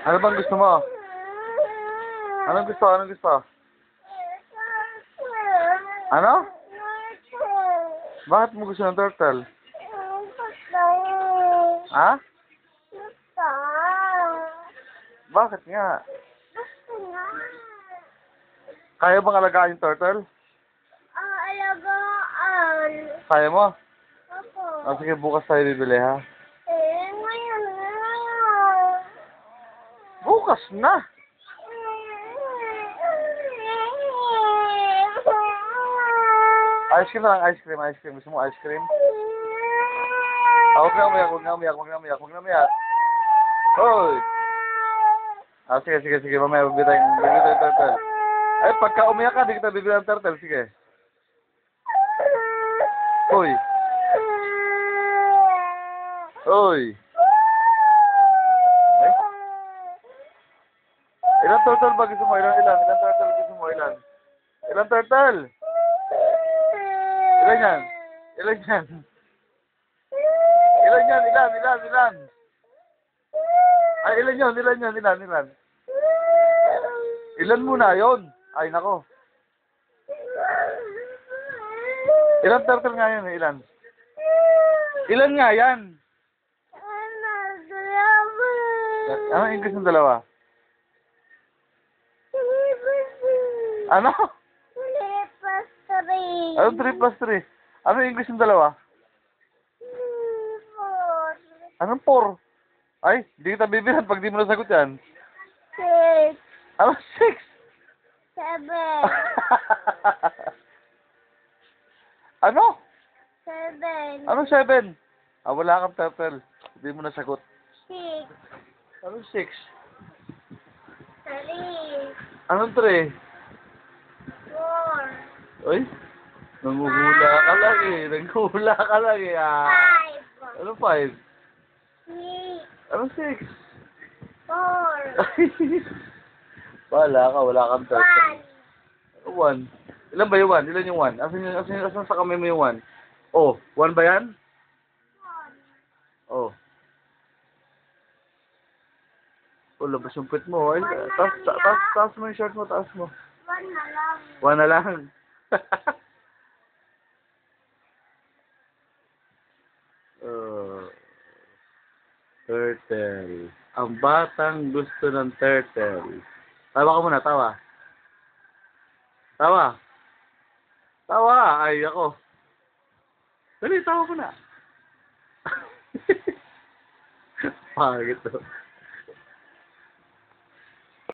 Ano bang gusto mo? Anong gusto? Anong gusto? Ano? Bakit mo gusto ng turtle? Ha? Bakit nga? Kaya bang alagaan yung turtle? Ang alagaan. Kaya mo? Opo. Ah, sige, bukas tayo bibili ha. Bukas! Ice cream ice cream, ice cream. Gusto ice cream? Ah, huwag na umiyak, huwag na umiyak, huwag na umiyak, huwag na umiyak. Hoy! Ah, sige, sige, sige, mamaya bibili tayo, bibili tayo ng turtle. Ay, pagka umiyak ka, di kita bibili ng turtle, sige. Hoy! Hoy! Ilang turtle ba gusto mo? Ilan, ilan? Ilan turtle gusto mo? Ilan? Ilan turtle? Ilan yan? Ilan yan? Ilan yan? Ilan? Ilan? Ilan? Ay, ilan yun? Ilan yan? Ilan? Ilan? Ilan muna yon? Ay, nako. Ilan turtle nga yan? eh? Ilan? Ilan nga yan? Ano ang English ng dalawa? Ano? Anong 3 plus 3? Ano ang English ng dalawa? Anong 4? Ay, di kita bibilan pag di mo nasagot yan. Six, Ano 6? seven, ano? seven, Ano 7? Ah, wala kang turtle. Hindi mo nasagot. six, Ano 6? three, Anong 3? Uy, nanguhula ka lang eh. Nanguhula ka lang eh. Ah. five, Ano 5? six, Ano 6? four, wala ka, wala kang turtle. one, 1. Ilan ba yung 1? Ilan yung 1? Asan, yung, asan, asan sa kamay mo yung 1? Oh, 1 ba yan? Oh. Oh, labas yung pit mo. Ay, taas, ta- taas, taas mo yung shirt mo, taas mo. one na lang. One na lang. oh. Turtle. Ang batang gusto ng turtle. Tawa ka muna, tawa. Tawa. Tawa. Ay, ako. Dali, tawa ko na. Pangit to.